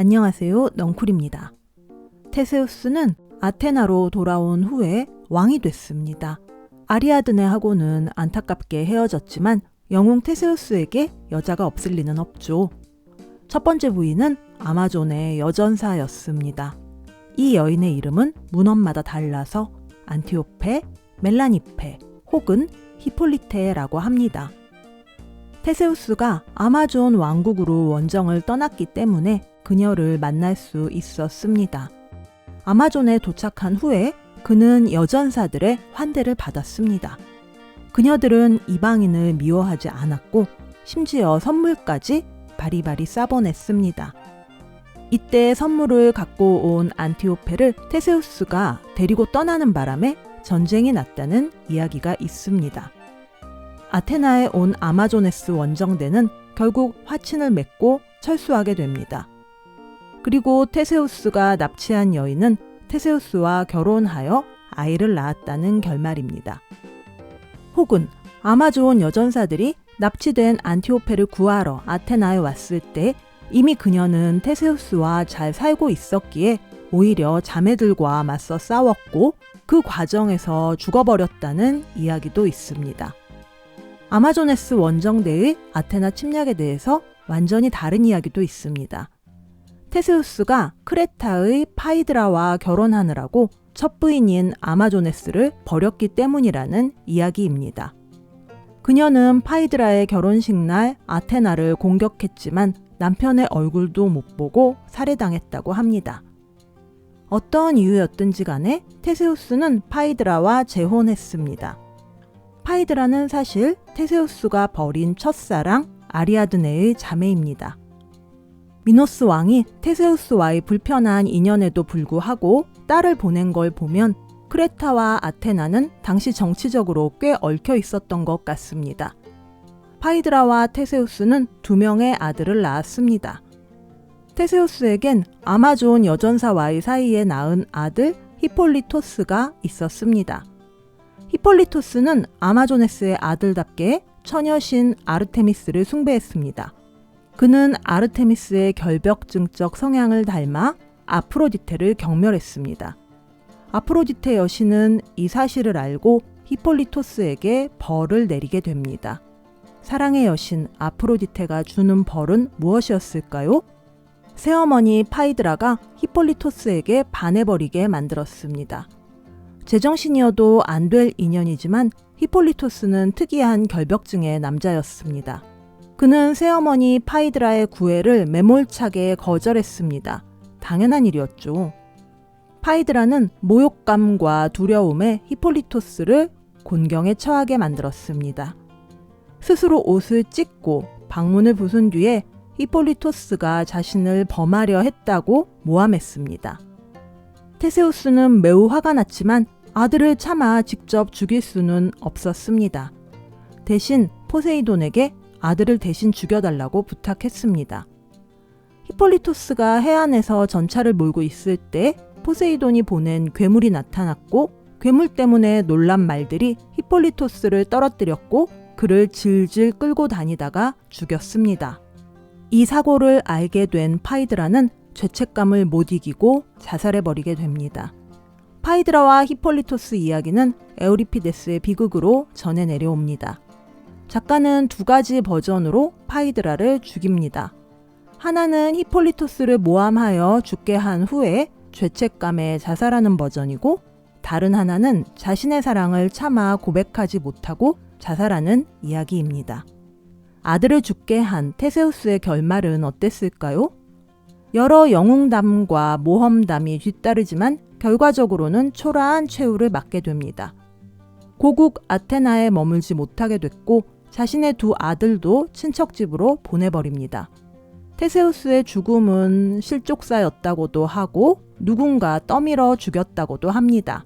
안녕하세요. 넝쿨입니다. 테세우스는 아테나로 돌아온 후에 왕이 됐습니다. 아리아드네하고는 안타깝게 헤어졌지만 영웅 테세우스에게 여자가 없을 리는 없죠. 첫 번째 부인은 아마존의 여전사였습니다. 이 여인의 이름은 문헌마다 달라서 안티오페, 멜라니페 혹은 히폴리테라고 합니다. 테세우스가 아마존 왕국으로 원정을 떠났기 때문에 그녀를 만날 수 있었습니다. 아마존에 도착한 후에 그는 여전사들의 환대를 받았습니다. 그녀들은 이방인을 미워하지 않았고 심지어 선물까지 바리바리 싸보냈습니다. 이때 선물을 갖고 온 안티오페를 테세우스가 데리고 떠나는 바람에 전쟁이 났다는 이야기가 있습니다. 아테나에 온 아마조네스 원정대는 결국 화친을 맺고 철수하게 됩니다. 그리고 테세우스가 납치한 여인은 테세우스와 결혼하여 아이를 낳았다는 결말입니다. 혹은 아마존 여전사들이 납치된 안티오페를 구하러 아테나에 왔을 때 이미 그녀는 테세우스와 잘 살고 있었기에 오히려 자매들과 맞서 싸웠고 그 과정에서 죽어버렸다는 이야기도 있습니다. 아마조네스 원정대의 아테나 침략에 대해서 완전히 다른 이야기도 있습니다. 테세우스가 크레타의 파이드라와 결혼하느라고 첫 부인인 아마조네스를 버렸기 때문이라는 이야기입니다. 그녀는 파이드라의 결혼식 날 아테나를 공격했지만 남편의 얼굴도 못 보고 살해당했다고 합니다. 어떤 이유였든지 간에 테세우스는 파이드라와 재혼했습니다. 파이드라는 사실 테세우스가 버린 첫사랑 아리아드네의 자매입니다. 미노스 왕이 테세우스와의 불편한 인연에도 불구하고 딸을 보낸 걸 보면 크레타와 아테나는 당시 정치적으로 꽤 얽혀 있었던 것 같습니다. 파이드라와 테세우스는 두 명의 아들을 낳았습니다. 테세우스에겐 아마존 여전사와의 사이에 낳은 아들 히폴리토스가 있었습니다. 히폴리토스는 아마조네스의 아들답게 처녀신 아르테미스를 숭배했습니다. 그는 아르테미스의 결벽증적 성향을 닮아 아프로디테를 경멸했습니다. 아프로디테 여신은 이 사실을 알고 히폴리토스에게 벌을 내리게 됩니다. 사랑의 여신 아프로디테가 주는 벌은 무엇이었을까요? 새어머니 파이드라가 히폴리토스에게 반해버리게 만들었습니다. 제정신이어도 안 될 인연이지만 히폴리토스는 특이한 결벽증의 남자였습니다. 그는 새어머니 파이드라의 구애를 매몰차게 거절했습니다. 당연한 일이었죠. 파이드라는 모욕감과 두려움에 히폴리토스를 곤경에 처하게 만들었습니다. 스스로 옷을 찢고 방문을 부순 뒤에 히폴리토스가 자신을 범하려 했다고 모함했습니다. 테세우스는 매우 화가 났지만 아들을 참아 직접 죽일 수는 없었습니다. 대신 포세이돈에게 아들을 대신 죽여달라고 부탁했습니다. 히폴리토스가 해안에서 전차를 몰고 있을 때 포세이돈이 보낸 괴물이 나타났고 괴물 때문에 놀란 말들이 히폴리토스를 떨어뜨렸고 그를 질질 끌고 다니다가 죽였습니다. 이 사고를 알게 된 파이드라는 죄책감을 못 이기고 자살해버리게 됩니다. 파이드라와 히폴리토스 이야기는 에우리피데스의 비극으로 전해 내려옵니다. 작가는 두 가지 버전으로 파이드라를 죽입니다. 하나는 히폴리토스를 모함하여 죽게 한 후에 죄책감에 자살하는 버전이고 다른 하나는 자신의 사랑을 참아 고백하지 못하고 자살하는 이야기입니다. 아들을 죽게 한 테세우스의 결말은 어땠을까요? 여러 영웅담과 모험담이 뒤따르지만 결과적으로는 초라한 최후를 맞게 됩니다. 고국 아테나에 머물지 못하게 됐고 자신의 두 아들도 친척집으로 보내버립니다. 테세우스의 죽음은 실족사였다고도 하고 누군가 떠밀어 죽였다고도 합니다.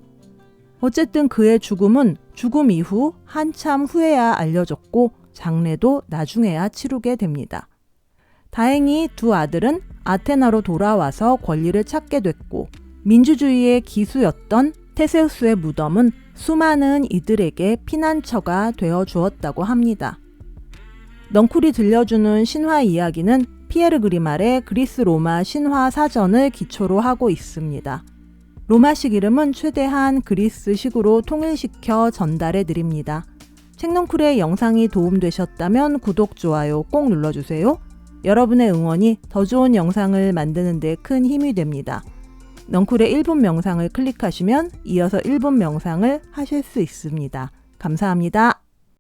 어쨌든 그의 죽음은 죽음 이후 한참 후에야 알려졌고 장례도 나중에야 치르게 됩니다. 다행히 두 아들은 아테나로 돌아와서 권리를 찾게 됐고 민주주의의 기수였던 테세우스의 무덤은 수많은 이들에게 피난처가 되어 주었다고 합니다. 넝쿨이 들려주는 신화 이야기는 피에르 그리말의 그리스 로마 신화 사전을 기초로 하고 있습니다. 로마식 이름은 최대한 그리스식으로 통일시켜 전달해 드립니다. 책농쿨의 영상이 도움되셨다면 구독, 좋아요 꼭 눌러주세요. 여러분의 응원이 더 좋은 영상을 만드는 데 큰 힘이 됩니다. 넝쿨의 1분 명상을 클릭하시면 이어서 1분 명상을 하실 수 있습니다. 감사합니다.